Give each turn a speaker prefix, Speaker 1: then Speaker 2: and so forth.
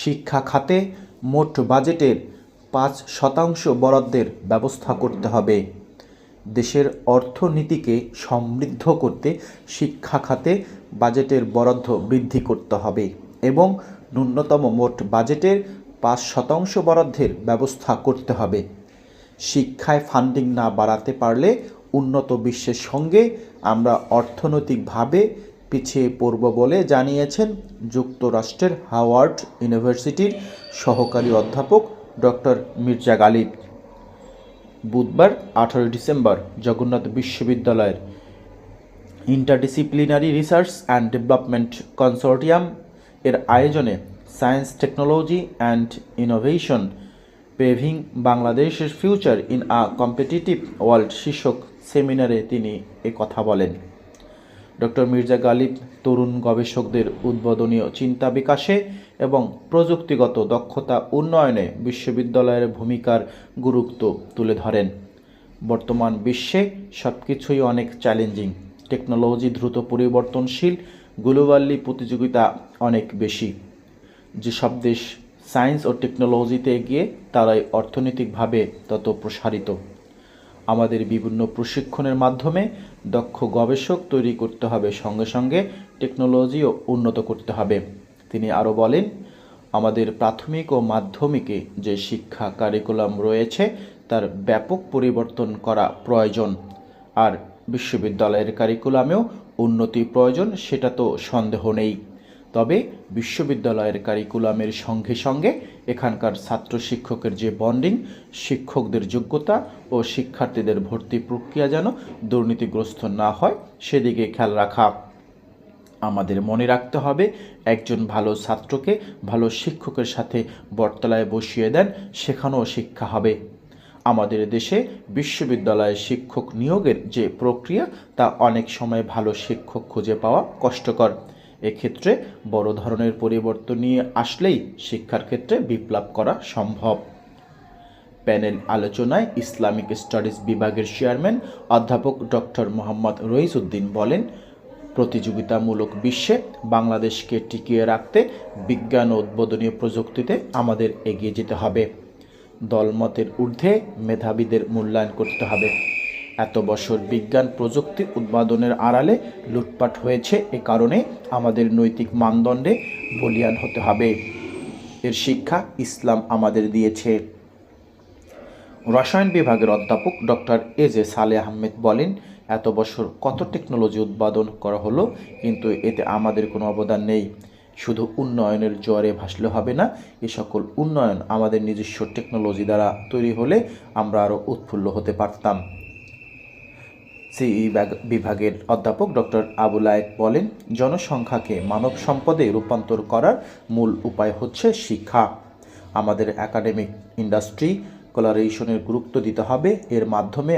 Speaker 1: শিক্ষা খাতে মোট বাজেটের পাঁচ শতাংশ বরাদ্দের ব্যবস্থা করতে হবে। দেশের অর্থনীতিকে সমৃদ্ধ করতে শিক্ষা খাতে বাজেটের বরাদ্দ বৃদ্ধি করতে হবে এবং ন্যূনতম মোট বাজেটের পাঁচ শতাংশ বরাদ্দের ব্যবস্থা করতে হবে। শিক্ষায় ফান্ডিং না বাড়াতে পারলে উন্নত বিশ্বের সঙ্গে আমরা অর্থনৈতিকভাবে পিছিয়ে পড়ব বলে জানিয়েছেন যুক্তরাষ্ট্রের হাওয়ার্ড ইউনিভার্সিটির সহকারী অধ্যাপক ডক্টর মির্জা গালিব। বুধবার, আঠারোই ডিসেম্বর, জগন্নাথ বিশ্ববিদ্যালয়ের interdisciplinary research and development consortium এর আয়োজনে science technology and innovation paving বাংলাদেশের future in a competitive world শীর্ষক সেমিনারে তিনি কথা বলেন। ডক্টর মির্জা গালিব তরুণ গবেষকদের উদ্বোধনীয় চিন্তা বিকাশে এবং প্রযুক্তিগত দক্ষতা উন্নয়নে বিশ্ববিদ্যালয়ের ভূমিকার গুরুত্ব তুলে ধরেন। বর্তমান বিশ্বে সব কিছুই অনেক চ্যালেঞ্জিং। টেকনোলজি দ্রুত পরিবর্তনশীল, গ্লোবালি প্রতিযোগিতা অনেক বেশি। যেসব দেশ সায়েন্স ও টেকনোলজিতে এগিয়ে, তারাই অর্থনৈতিকভাবে তত প্রসারিত। আমাদের বিভিন্ন প্রশিক্ষণের মাধ্যমে দক্ষ গবেষক তৈরি করতে হবে, সঙ্গে সঙ্গে টেকনোলজিও উন্নত করতে হবে। তিনি আরও বলেন, আমাদের প্রাথমিক ও মাধ্যমিকে যে শিক্ষা কারিকুলাম রয়েছে, তার ব্যাপক পরিবর্তন করা প্রয়োজন। আর বিশ্ববিদ্যালয়ের কারিকুলামেও উন্নতি প্রয়োজন, সেটা তো সন্দেহ নেই। তবে বিশ্ববিদ্যালয়ের কারিকুলামের সঙ্গে সঙ্গে এখানকার ছাত্র শিক্ষকের যে বন্ডিং, শিক্ষকদের যোগ্যতা ও শিক্ষার্থীদের ভর্তি প্রক্রিয়া যেন দুর্নীতিগ্রস্ত না হয়, সেদিকে খেয়াল রাখা। আমাদের মনে রাখতে হবে, একজন ভালো ছাত্রকে ভালো শিক্ষকের সাথে বটতলায় বসিয়ে দেন, সেখানেও শিক্ষা হবে। আমাদের দেশে বিশ্ববিদ্যালয়ে শিক্ষক নিয়োগের যে প্রক্রিয়া, তা অনেক সময় ভালো শিক্ষক খুঁজে পাওয়া কষ্টকর। এক্ষেত্রে বড় ধরনের পরিবর্তন নিয়ে আসলেই শিক্ষার ক্ষেত্রে বিপ্লব করা সম্ভব। প্যানেল আলোচনায় ইসলামিক স্টাডিজ বিভাগের চেয়ারম্যান অধ্যাপক ডক্টর মোহাম্মদ রইসুদ্দিন বলেন, প্রতিযোগিতামূলক বিশ্বে বাংলাদেশকে টিকিয়ে রাখতে বিজ্ঞান ও উদ্বোধনীয় প্রযুক্তিতে আমাদের এগিয়ে যেতে হবে। দলমতের ঊর্ধ্বে মেধাবীদের মূল্যায়ন করতে হবে। এত বছর বিজ্ঞান প্রযুক্তি উৎপাদনের আড়ালে লুটপাট হয়েছে, এ কারণে আমাদের নৈতিক মানদণ্ডে বলিয়ান হতে হবে। এর শিক্ষা ইসলাম আমাদের দিয়েছে। রসায়ন বিভাগের অধ্যাপক ডক্টর এ জে সালে আহমেদ বলেন, এত বছর কত টেকনোলজি উৎপাদন করা হলো, কিন্তু এতে আমাদের কোনো অবদান নেই। শুধু উন্নয়নের জোয়ারে ভাসলে হবে না, এ সকল উন্নয়ন আমাদের নিজস্ব টেকনোলজি দ্বারা তৈরি হলে আমরা আরও উৎফুল্ল হতে পারতাম। সিই বিভাগের অধ্যাপক ডক্টর আবুল আয়েদ বলেন, জনসংখ্যাকে মানব সম্পদে রূপান্তর করার মূল উপায় হচ্ছে শিক্ষা। আমাদের একাডেমিক ইন্ডাস্ট্রি কোলারেশনের গুরুত্ব দিতে হবে। এর মাধ্যমে